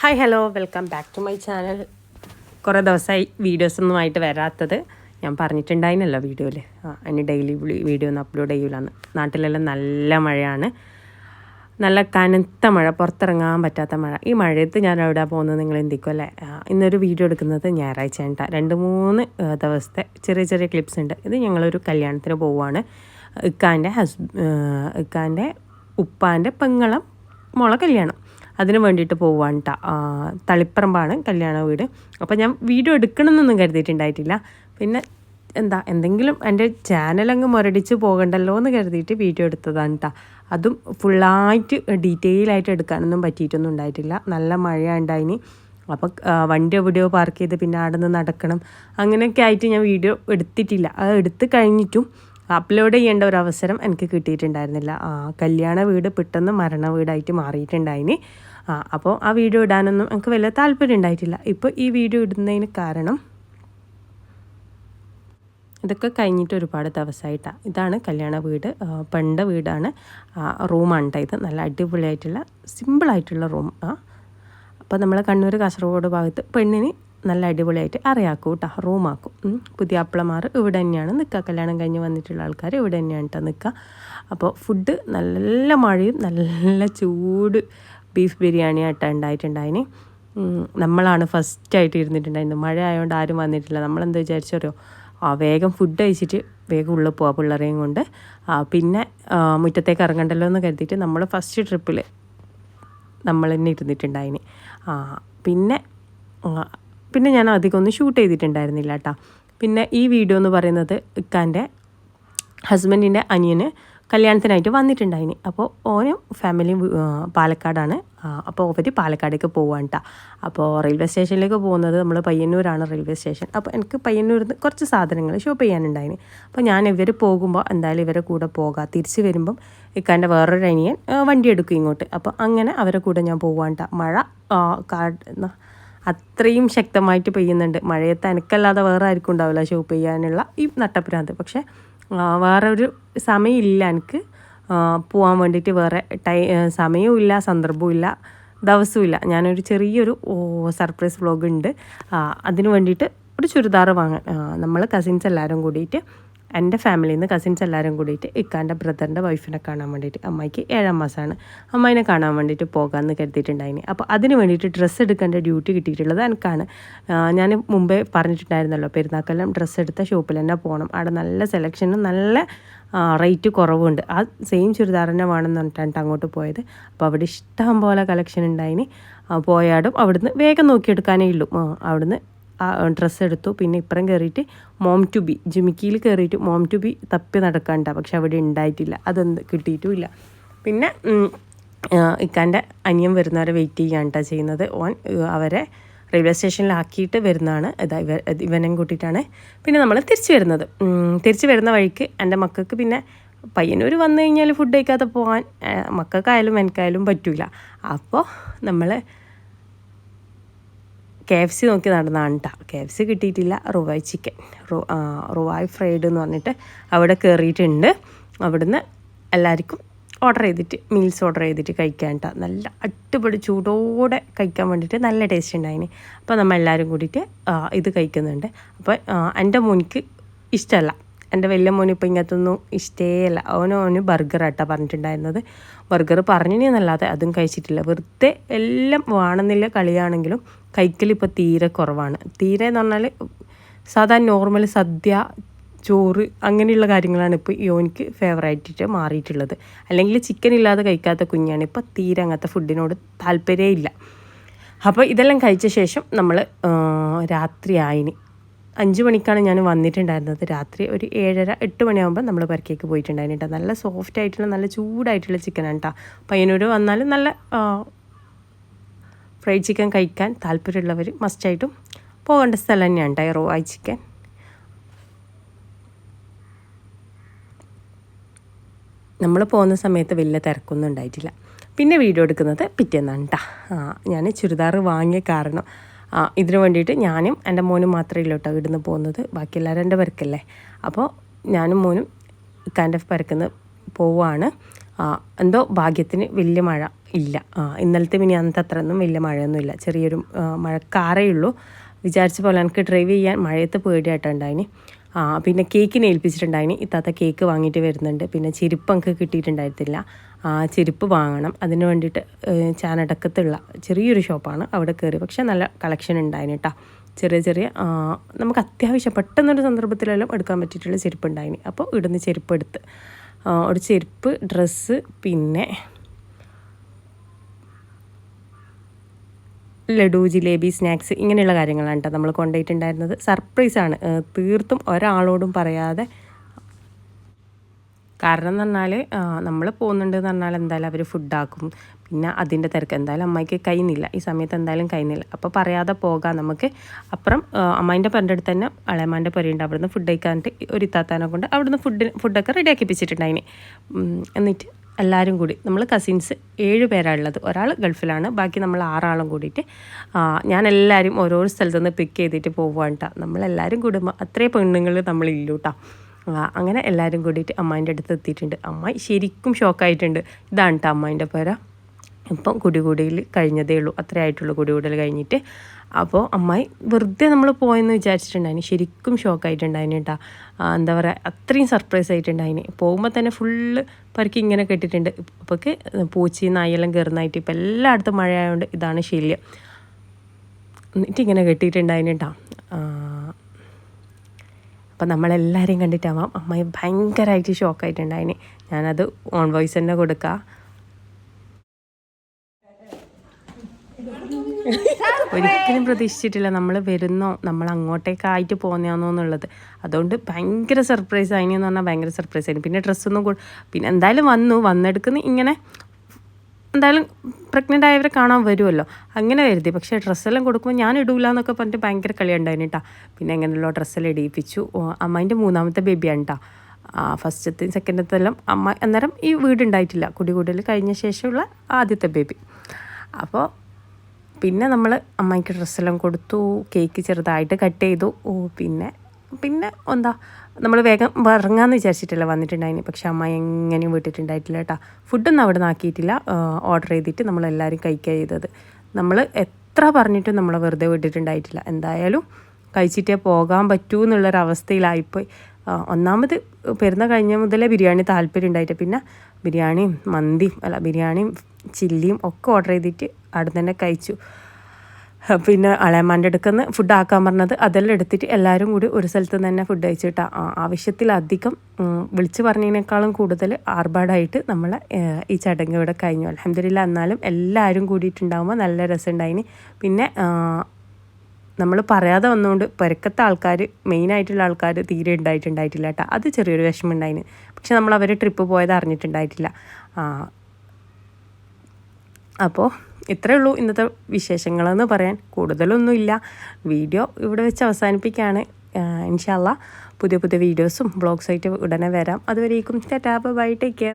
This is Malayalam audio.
Hi hello welcome back to my channel കുറേ ദിവസമായി വീഡിയോസൊന്നുമായിട്ട് വരാത്തത് ഞാൻ പറഞ്ഞിട്ടുണ്ടായിരുന്നല്ലോ വീഡിയോയിൽ ആ അതിന് ഡെയിലി വീഡിയോ ഒന്നും അപ്ലോഡ് ചെയ്യൂലെന്ന്. നാട്ടിലെല്ലാം നല്ല മഴയാണ്. നല്ല കനത്ത മഴ പുറത്തിറങ്ങാൻ പറ്റാത്ത മഴ. ഈ മഴയത്ത് ഞാൻ എവിടെ പോകുന്നത് നിങ്ങൾ എന്തിക്കും അല്ലേ? ഇന്നൊരു വീഡിയോ എടുക്കുന്നത് ഞായറാഴ്ച രണ്ട് മൂന്ന് ദിവസത്തെ ചെറിയ ചെറിയ ക്ലിപ്സ് ഉണ്ട്. ഇത് ഞങ്ങളൊരു കല്യാണത്തിന് പോവുകയാണ് ഇക്കാന്റെ ഹസ് ഇക്കാന്റെ ഉപ്പാന്റെ പെങ്ങളം മോളെ കല്യാണം. അതിന് വേണ്ടിയിട്ട് പോവാണ് കേട്ടോ തളിപ്പറമ്പാണ് കല്യാണ വീട്. അപ്പോൾ ഞാൻ വീഡിയോ എടുക്കണമെന്നൊന്നും കരുതിയിട്ടുണ്ടായിട്ടില്ല. പിന്നെ എന്താ എന്തെങ്കിലും എന്റെ ചാനലങ്ങ് മുരടിച്ച് പോകണ്ടല്ലോ എന്ന് കരുതിയിട്ട് വീഡിയോ എടുത്തതാണ് കേട്ടോ അതും ഫുള്ളായിട്ട് ഡീറ്റെയിൽ ആയിട്ട് എടുക്കാനൊന്നും പറ്റിയിട്ടൊന്നും ഉണ്ടായിട്ടില്ല. നല്ല മഴ അപ്പം അപ്പോൾ വണ്ടി എവിടെയോ പാർക്ക് ചെയ്ത് പിന്നെ അവിടെ നിന്ന് നടക്കണം. അങ്ങനെയൊക്കെ ആയിട്ട് ഞാൻ വീഡിയോ എടുത്തിട്ടില്ല. അത് എടുത്ത് കഴിഞ്ഞിട്ടും അപ്ലോഡ് ചെയ്യേണ്ട ഒരു അവസരം എനിക്ക് കിട്ടിയിട്ടുണ്ടായിരുന്നില്ല. ആ കല്യാണ വീട് പെട്ടെന്ന് മരണ വീടായിട്ട് മാറിയിട്ടുണ്ടായിനി. ആ അപ്പോൾ ആ വീഡിയോ ഇടാനൊന്നും എനിക്ക് വലിയ താല്പര്യം ഉണ്ടായിട്ടില്ല. ഇപ്പോൾ ഈ വീഡിയോ ഇടുന്നതിന് കാരണം ഇതൊക്കെ കഴിഞ്ഞിട്ട് ഒരുപാട് ദിവസമായിട്ടാണ് ഇതാണ് കല്യാണ വീട്. പണ്ട വീടാണ്. റൂമാണ് ഉണ്ടായത് നല്ല അടിപൊളിയായിട്ടുള്ള സിമ്പിളായിട്ടുള്ള റൂം. ആ അപ്പോൾ നമ്മൾ കണ്ണൂർ കാസർഗോഡ് ഭാഗത്ത് പെണ്ണിന് നല്ല അടിപൊളിയായിട്ട് അറിയാക്കും കേട്ടോ റൂമാക്കും. പുതിയ അപ്പളമാർ ഇവിടെ തന്നെയാണ് നിൽക്കുക. കല്യാണം കഴിഞ്ഞ് വന്നിട്ടുള്ള ആൾക്കാർ ഇവിടെ തന്നെയാണ് കേട്ടോ നിൽക്കുക. അപ്പോൾ ഫുഡ് നല്ല മഴയും നല്ല ചൂട് ബീഫ് ബിരിയാണി ആയിട്ടാണ് ഉണ്ടായിട്ടുണ്ടായിന്. നമ്മളാണ് ഫസ്റ്റായിട്ട് ഇരുന്നിട്ടുണ്ടായിരുന്നത്. മഴ ആയതുകൊണ്ട് ആരും വന്നിട്ടില്ല. നമ്മളെന്താ വിചാരിച്ചറിയോ ആ വേഗം ഫുഡ് കഴിച്ചിട്ട് വേഗം ഉള്ളിൽ പോവാം പിള്ളേരെയും കൊണ്ട്. പിന്നെ മുറ്റത്തേക്ക് ഇറങ്ങണ്ടല്ലോ എന്ന് കരുതിയിട്ട് നമ്മൾ ഫസ്റ്റ് ട്രിപ്പിൽ നമ്മൾ തന്നെ ഇരുന്നിട്ടുണ്ടായിന് പിന്നെ പിന്നെ ഞാൻ അധികം ഒന്നും ഷൂട്ട് ചെയ്തിട്ടുണ്ടായിരുന്നില്ല കേട്ടോ പിന്നെ ഈ വീഡിയോ എന്ന് പറയുന്നത് ഇക്കാന്റെ ഹസ്ബൻഡിന്റെ അനിയന് കല്യാണത്തിനായിട്ട് വന്നിട്ടുണ്ടായിന്. അപ്പോൾ ഓനും ഫാമിലിയും പാലക്കാടാണ്. അപ്പോൾ അവർ പാലക്കാടേക്ക് പോവാൻ കേട്ടോ അപ്പോൾ റെയിൽവേ സ്റ്റേഷനിലേക്ക് പോകുന്നത് നമ്മൾ പയ്യന്നൂരാണ് റെയിൽവേ സ്റ്റേഷൻ അപ്പോൾ എനിക്ക് പയ്യന്നൂരിൽ നിന്ന് കുറച്ച് സാധനങ്ങൾ ഷോപ്പ് ചെയ്യാനുണ്ടായിന്. അപ്പോൾ ഞാൻ ഇവർ പോകുമ്പോൾ എന്തായാലും ഇവരെ കൂടെ പോകാം. തിരിച്ച് വരുമ്പം ഇക്കാന്റെ വേറൊരു അനിയൻ വണ്ടി എടുക്കും ഇങ്ങോട്ട്. അപ്പോൾ അങ്ങനെ അവരെ കൂടെ ഞാൻ പോകാൻ കേട്ടോ മഴ ആ, കാ- എന്നാ, അത്രയും ശക്തമായിട്ട് പെയ്യുന്നുണ്ട്. മഴയത്ത് എനിക്കല്ലാതെ വേറെ ആർക്കും ഉണ്ടാവില്ല ഷോപ്പ് ചെയ്യാനുള്ള ഈ നട്ടപ്രാന്ത് പക്ഷേ വേറെ ഒരു സമയമില്ല എനിക്ക് പോകാൻ വേണ്ടിയിട്ട് വേറെ ടൈ സമയവും ഇല്ല സന്ദർഭവും ഇല്ല ദിവസവും ഇല്ല. ഞാനൊരു ചെറിയൊരു സർപ്രൈസ് വ്ളോഗ് ഉണ്ട്. അതിന് വേണ്ടിയിട്ട് ഒരു ചുരിദാർ വാങ്ങാൻ നമ്മൾ കസിൻസ് എല്ലാവരും കൂടിയിട്ട് എന്റെ ഫാമിലിയിൽ നിന്ന് കസിൻസ് എല്ലാവരും കൂടിയിട്ട് ഇക്കാന്റെ ബ്രദറിന്റെ വൈഫിനെ കാണാൻ വേണ്ടിയിട്ട് അമ്മയ്ക്ക് ഏഴാം മാസമാണ് അമ്മായിനെ കാണാൻ വേണ്ടിയിട്ട് പോകാമെന്ന് കരുതിയിട്ടുണ്ടായിന്. അപ്പോൾ അതിന് വേണ്ടിയിട്ട് ഡ്രസ്സ് എടുക്കേണ്ട ഡ്യൂട്ടി കിട്ടിയിട്ടുള്ളത് എനിക്കാണ് ഞാൻ മുമ്പേ പറഞ്ഞിട്ടുണ്ടായിരുന്നല്ലോ പെരുന്നാക്കെല്ലാം ഡ്രസ്സ് എടുത്ത ഷോപ്പിൽ തന്നെ പോകണം അവിടെ നല്ല സെലക്ഷനും നല്ല റേറ്റ് കുറവുണ്ട്. ആ സെയിം ചുരിദാർ തന്നെ വേണമെന്ന് പറഞ്ഞിട്ടാണ് അങ്ങോട്ട് പോയത്. അപ്പോൾ അവിടെ ഇഷ്ടം പോലെ കളക്ഷൻ ഉണ്ടായിന്. പോയാടും. അവിടുന്ന് വേഗം നോക്കിയെടുക്കാനേ ഉള്ളൂ. അവിടുന്ന് ഡ്രസ്സ് എടുത്തു. പിന്നെ ഇപ്പുറം കയറിയിട്ട് മോം ടു ബി. ജിമിക്കിയിൽ കയറിയിട്ട് മോം ടു ബി തപ്പി നടക്കാണ്ട. പക്ഷെ അവിടെ ഉണ്ടായിട്ടില്ല. അതൊന്നും കിട്ടിയിട്ടുമില്ല. പിന്നെ ആ, ഇക്കാന്റെ അനിയൻ വരുന്നവരെ വെയിറ്റ് ചെയ്യാണ് കേട്ടോ ചെയ്യുന്നത്. ഓൻ അവരെ റെയിൽവേ സ്റ്റേഷനിലാക്കിയിട്ട് വരുന്നതാണ്. ഇതാ ഇവ ഇവനെയും കൂട്ടിയിട്ടാണ് പിന്നെ നമ്മൾ തിരിച്ചു വരുന്നത്. തിരിച്ചു വരുന്ന വഴിക്ക് എന്റെ മക്കൾക്ക് പിന്നെ പയ്യന്നൂർ വന്നു കഴിഞ്ഞാൽ ഫുഡ് കഴിക്കാതെ പോകാൻ മക്കൾക്കായാലും എനിക്കായാലും പറ്റില്ല അപ്പോൾ നമ്മൾ കെ എഫ് സി നോക്കി നടന്നതാണ് കേട്ടോ കെ എഫ് സി കിട്ടിയിട്ടില്ല. റുവായ് ചിക്കൻ. റുവായ് ഫ്രൈഡ് എന്ന് പറഞ്ഞിട്ട് അവിടെ കയറിയിട്ടുണ്ട് അവിടുന്ന് എല്ലാവർക്കും ഓർഡർ ചെയ്തിട്ട് മീൽസ് ഓർഡർ ചെയ്തിട്ട് കഴിക്കാൻ കേട്ടോ നല്ല അടിപൊളി ചൂടോടെ കഴിക്കാൻ വേണ്ടിയിട്ട് നല്ല ടേസ്റ്റ് ഉണ്ടായിന്. അപ്പോൾ നമ്മൾ എല്ലാവരും കൂടിയിട്ട് ഇത് കഴിക്കുന്നുണ്ട്. അപ്പോൾ എന്റെ മോനിക്ക് ഇഷ്ടമല്ല എന്റെ വലിയ മോന് ഇപ്പോൾ ഇങ്ങനത്തൊന്നും ഇഷ്ടേയല്ല അവന് അവന് ബർഗർ ആട്ടാ പറഞ്ഞിട്ടുണ്ടായിരുന്നത്. ബർഗർ പറഞ്ഞിനല്ലാതെ അതും കഴിച്ചിട്ടില്ല. വെറുതെ എല്ലാം വേണമെന്നില്ല കളിയാണെങ്കിലും കഴിക്കൽ ഇപ്പോൾ തീരെ കുറവാണ്. തീരെ എന്ന് പറഞ്ഞാൽ സാധാരണ നോർമൽ സദ്യ ചോറ് അങ്ങനെയുള്ള കാര്യങ്ങളാണ് ഇപ്പോൾ യോനിക്ക് ഫേവറായിട്ട് മാറിയിട്ടുള്ളത്. അല്ലെങ്കിൽ ചിക്കൻ ഇല്ലാതെ കഴിക്കാത്ത കുഞ്ഞാണ്. ഇപ്പോൾ തീരെ അങ്ങനത്തെ ഫുഡിനോട് താല്പര്യമേ ഇല്ല. അപ്പോൾ ഇതെല്ലാം കഴിച്ച ശേഷം നമ്മൾ രാത്രി ആയിന് അഞ്ച് മണിക്കാണ് ഞാൻ വന്നിട്ടുണ്ടായിരുന്നത്. രാത്രി ഒരു ഏഴര എട്ട് മണിയാകുമ്പോൾ നമ്മൾ പരക്കേക്ക് പോയിട്ടുണ്ടായിരുന്നു കേട്ടോ. നല്ല സോഫ്റ്റ് ആയിട്ടുള്ള നല്ല ചൂടായിട്ടുള്ള ചിക്കനാണ് കേട്ടോ. പയ്യനൂർ വന്നാൽ നല്ല ഫ്രൈഡ് ചിക്കൻ കഴിക്കാൻ താല്പര്യമുള്ളവർ മസ്റ്റായിട്ടും പോകേണ്ട സ്ഥലം തന്നെയാണ് കേട്ടോ ഈ ആയി ചിക്കൻ നമ്മൾ പോകുന്ന സമയത്ത് വലിയ തിരക്കൊന്നും ഉണ്ടായിട്ടില്ല. പിന്നെ വീഡിയോ എടുക്കുന്നത് പിറ്റേന്നാണ് കേട്ടോ. ഞാൻ ചുരിദാർ വാങ്ങിയ കാരണം ഇതിന് വേണ്ടിയിട്ട് ഞാനും എന്റെ മോനും മാത്രമേ ഇല്ല കേട്ടോ ഇവിടുന്ന് പോകുന്നത്. ബാക്കി എല്ലാവരും എന്റെ പെരക്കല്ലേ. അപ്പോൾ ഞാനും മോനും കാൻഡ് ഓഫ് പരക്കുന്ന് പോവുകയാണ് എന്തോ ഭാഗ്യത്തിന് വലിയ മഴ ഇല്ല. ഇന്നലത്തെ മിനി അന്നത്തെ അത്രയൊന്നും വലിയ മഴയൊന്നുമില്ല ചെറിയൊരു മഴക്കാറേ ഉള്ളൂ. വിചാരിച്ച പോലെ എനിക്ക് ഡ്രൈവ് ചെയ്യാൻ മഴയത്ത് പേടിയായിട്ടുണ്ടായിന് പിന്നെ കേക്കിന് ഏൽപ്പിച്ചിട്ടുണ്ടായിന്. ഇത്താത്ത കേക്ക് വാങ്ങിയിട്ട് വരുന്നുണ്ട്. പിന്നെ ചെരുപ്പ് എനിക്ക് കിട്ടിയിട്ടുണ്ടായിരുന്നില്ല ചെരുപ്പ് വാങ്ങണം. അതിന് വേണ്ടിയിട്ട് ചാനടക്കത്തുള്ള ചെറിയൊരു ഷോപ്പാണ് അവിടെ കയറി പക്ഷേ നല്ല കളക്ഷൻ ഉണ്ടായിന് കേട്ടോ ചെറിയ ചെറിയ നമുക്ക് അത്യാവശ്യം പെട്ടെന്നൊരു സന്ദർഭത്തിലെല്ലാം എടുക്കാൻ പറ്റിയിട്ടുള്ള ചെരുപ്പ് ഉണ്ടായിന് അപ്പോൾ ഇവിടുന്ന് ചെരുപ്പ് എടുത്ത് ഒരു ചെരുപ്പ് ഡ്രസ്സ് പിന്നെ ലഡു ജിലേബി സ്നാക്സ് ഇങ്ങനെയുള്ള കാര്യങ്ങളാണ് കേട്ടോ നമ്മൾ കൊണ്ടുപോയിട്ടുണ്ടായിരുന്നത്. സർപ്രൈസാണ്. തീർത്തും ഒരാളോടും പറയാതെ കാരണം എന്ന് പറഞ്ഞാൽ നമ്മൾ പോകുന്നുണ്ട് എന്ന് പറഞ്ഞാൽ എന്തായാലും അവർ ഫുഡാക്കും പിന്നെ അതിന്റെ തിരക്ക്. എന്തായാലും അമ്മയ്ക്ക് കഴിയുന്നില്ല ഈ സമയത്ത് എന്തായാലും കഴിയുന്നില്ല അപ്പോൾ പറയാതെ പോകാം നമുക്ക്. അപ്പുറം അമ്മായിന്റെ പെരന്റെ അടുത്ത് തന്നെ അളയമാന്റെ പുരയുണ്ട് അവിടുന്ന് ഫുഡ് കഴിക്കാനിട്ട് ഒരു ഇത്താത്താനെ കൊണ്ട് അവിടുന്ന് ഫുഡ് ഫുഡൊക്കെ റെഡിയാക്കിപ്പിച്ചിട്ടുണ്ടായിന് എന്നിട്ട് എല്ലാവരും കൂടി നമ്മൾ കസിൻസ് ഏഴ് പേരാണുള്ളത് ഒരാൾ ഗൾഫിലാണ്. ബാക്കി നമ്മൾ ആറാളും കൂടിയിട്ട് ഞാൻ എല്ലാവരും ഓരോരോ സ്ഥലത്തു നിന്ന് പിക്ക് ചെയ്തിട്ട് പോവുകയാണ് കേട്ടോ നമ്മളെല്ലാവരും കൂടുമ്പോൾ അത്രയും പെണ്ണുങ്ങൾ നമ്മളില്ലൂ അങ്ങനെ എല്ലാവരും കൂടിയിട്ട് അമ്മായിന്റെ അടുത്ത് എത്തിയിട്ടുണ്ട്. അമ്മായി ശരിക്കും ഷോക്കായിട്ടുണ്ട്. ഇതാണ് കേട്ടോ അമ്മായിന്റെ പേര. ഇപ്പം കുടികൂടിയിൽ കഴിഞ്ഞതേ ഉള്ളൂ. അത്രേ ആയിട്ടുള്ളൂ കുടികൂടൽ കഴിഞ്ഞിട്ട്. അപ്പോൾ അമ്മായി വെറുതെ നമ്മൾ പോയെന്ന് വിചാരിച്ചിട്ടുണ്ടായിന്. ശരിക്കും ഷോക്കായിട്ടുണ്ടായിന് കേട്ടോ എന്താ പറയുക അത്രയും സർപ്രൈസ് ആയിട്ടുണ്ടായിന്. പോകുമ്പോൾ തന്നെ ഫുള്ള് പരക്കി ഇങ്ങനെ കെട്ടിട്ടുണ്ട് ഇപ്പോൾ പൂച്ചി നായെല്ലാം കയറുന്നതായിട്ട് ഇപ്പം എല്ലായിടത്തും മഴ ആയതുകൊണ്ട് ഇതാണ് ശല്യം. എന്നിട്ട് ഇങ്ങനെ കെട്ടിയിട്ടുണ്ടായിന് കേട്ടോ അപ്പം നമ്മളെല്ലാവരെയും കണ്ടിട്ടാവാം. അമ്മായി ഭയങ്കരമായിട്ട് ഷോക്കായിട്ടുണ്ടായിന് ഞാനത് ഓൺ വോയിസ് തന്നെ കൊടുക്കുക ഒരിക്കലും പ്രതീക്ഷിച്ചിട്ടില്ല നമ്മൾ വരുന്നോ നമ്മൾ അങ്ങോട്ടേക്കായിട്ട് പോകുന്നതാണോ എന്നുള്ളത്. അതുകൊണ്ട് ഭയങ്കര സർപ്രൈസ് ആയിനെന്ന് പറഞ്ഞാൽ ഭയങ്കര സർപ്രൈസ് ആയിരുന്നു പിന്നെ ഡ്രസ്സൊന്നും പിന്നെ എന്തായാലും വന്നു. വന്നെടുക്കുന്ന ഇങ്ങനെ എന്തായാലും പ്രഗ്നന്റ് ആയവരെ കാണാൻ വരുമല്ലോ അങ്ങനെ കരുതി. പക്ഷേ ഡ്രസ്സെല്ലാം കൊടുക്കുമ്പോൾ ഞാൻ ഇടൂല എന്നൊക്കെ പറഞ്ഞിട്ട് ഭയങ്കര കളി ഉണ്ടായിന് കേട്ടോ പിന്നെ എങ്ങനെയല്ലോ ഡ്രസ്സെല്ലാം ഇടിയിപ്പിച്ചു. അമ്മേന്റെ മൂന്നാമത്തെ ബേബിയാണ് കേട്ടോ ഫസ്റ്റത്തെയും സെക്കൻഡത്തെല്ലാം അമ്മ അന്നേരം ഈ വീടുണ്ടായിട്ടില്ല. കുടികൂടൽ കഴിഞ്ഞ ശേഷമുള്ള ആദ്യത്തെ ബേബി അപ്പോൾ പിന്നെ നമ്മൾ അമ്മയ്ക്ക് ഡ്രസ്സെല്ലാം കൊടുത്തു. കേക്ക് ചെറുതായിട്ട് കട്ട് ചെയ്തു. പിന്നെ പിന്നെ എന്താ നമ്മൾ വേഗം ഇറങ്ങാമെന്ന് വിചാരിച്ചിട്ടില്ല വന്നിട്ടുണ്ടായിന്. പക്ഷെ അമ്മ എങ്ങനെയും വിട്ടിട്ടുണ്ടായിട്ടില്ല കേട്ടോ. ഫുഡൊന്നും അവിടെ നിന്നാക്കിയിട്ടില്ല ഓർഡർ ചെയ്തിട്ട് നമ്മളെല്ലാവരും കഴിക്കുക ചെയ്തത്. നമ്മൾ എത്ര പറഞ്ഞിട്ടും നമ്മൾ വെറുതെ വിട്ടിട്ടുണ്ടായിട്ടില്ല. എന്തായാലും കഴിച്ചിട്ടേ പോകാൻ പറ്റൂ എന്നുള്ളൊരവസ്ഥയിലായിപ്പോയി. ഒന്നാമത് പെരുന്ന കഴിഞ്ഞ മുതലേ ബിരിയാണി താല്പര്യം ഉണ്ടായിട്ട്. പിന്നെ ബിരിയാണിയും മന്തിയും അല്ല ബിരിയാണിയും ചില്ലിയും ഒക്കെ ഓർഡർ ചെയ്തിട്ട് അവിടെ തന്നെ കഴിച്ചു. പിന്നെ അളയമാന്റെ അടുക്കുന്ന് ഫുഡ് ആക്കാൻ പറഞ്ഞത് അതെല്ലാം എടുത്തിട്ട് എല്ലാവരും കൂടി ഒരു സ്ഥലത്ത് തന്നെ ഫുഡ് കഴിച്ചിട്ട്. ആവശ്യത്തിലധികം വിളിച്ചു പറഞ്ഞതിനേക്കാളും കൂടുതൽ ആർഭാടായിട്ട് നമ്മൾ ഈ ചടങ്ങ് ഇവിടെ കഴിഞ്ഞു. അലഹമില്ല എന്നാലും എല്ലാവരും കൂടിയിട്ടുണ്ടാകുമ്പോൾ നല്ല രസമുണ്ടായിന്. പിന്നെ നമ്മൾ പറയാതെ വന്നുകൊണ്ട് പെരക്കത്തെ ആൾക്കാർ മെയിനായിട്ടുള്ള ആൾക്കാർ തീരെ ഉണ്ടായിട്ടുണ്ടായിട്ടില്ല കേട്ടോ അത് ചെറിയൊരു വിഷമം ഉണ്ടായിന് പക്ഷെ നമ്മൾ അവർ ട്രിപ്പ് പോയത് അറിഞ്ഞിട്ടുണ്ടായിട്ടില്ല. അപ്പോൾ ഇത്രയേ ഉള്ളൂ ഇന്നത്തെ വിശേഷങ്ങളെന്ന് പറയാൻ കൂടുതലൊന്നുമില്ല. വീഡിയോ ഇവിടെ വെച്ച് അവസാനിപ്പിക്കുകയാണ്. ഇൻഷാല്ല പുതിയ പുതിയ വീഡിയോസും ബ്ലോഗ്സായിട്ട് ഉടനെ വരാം. അതുവരേക്കും ടാറ്റാ. ബൈ. Take care.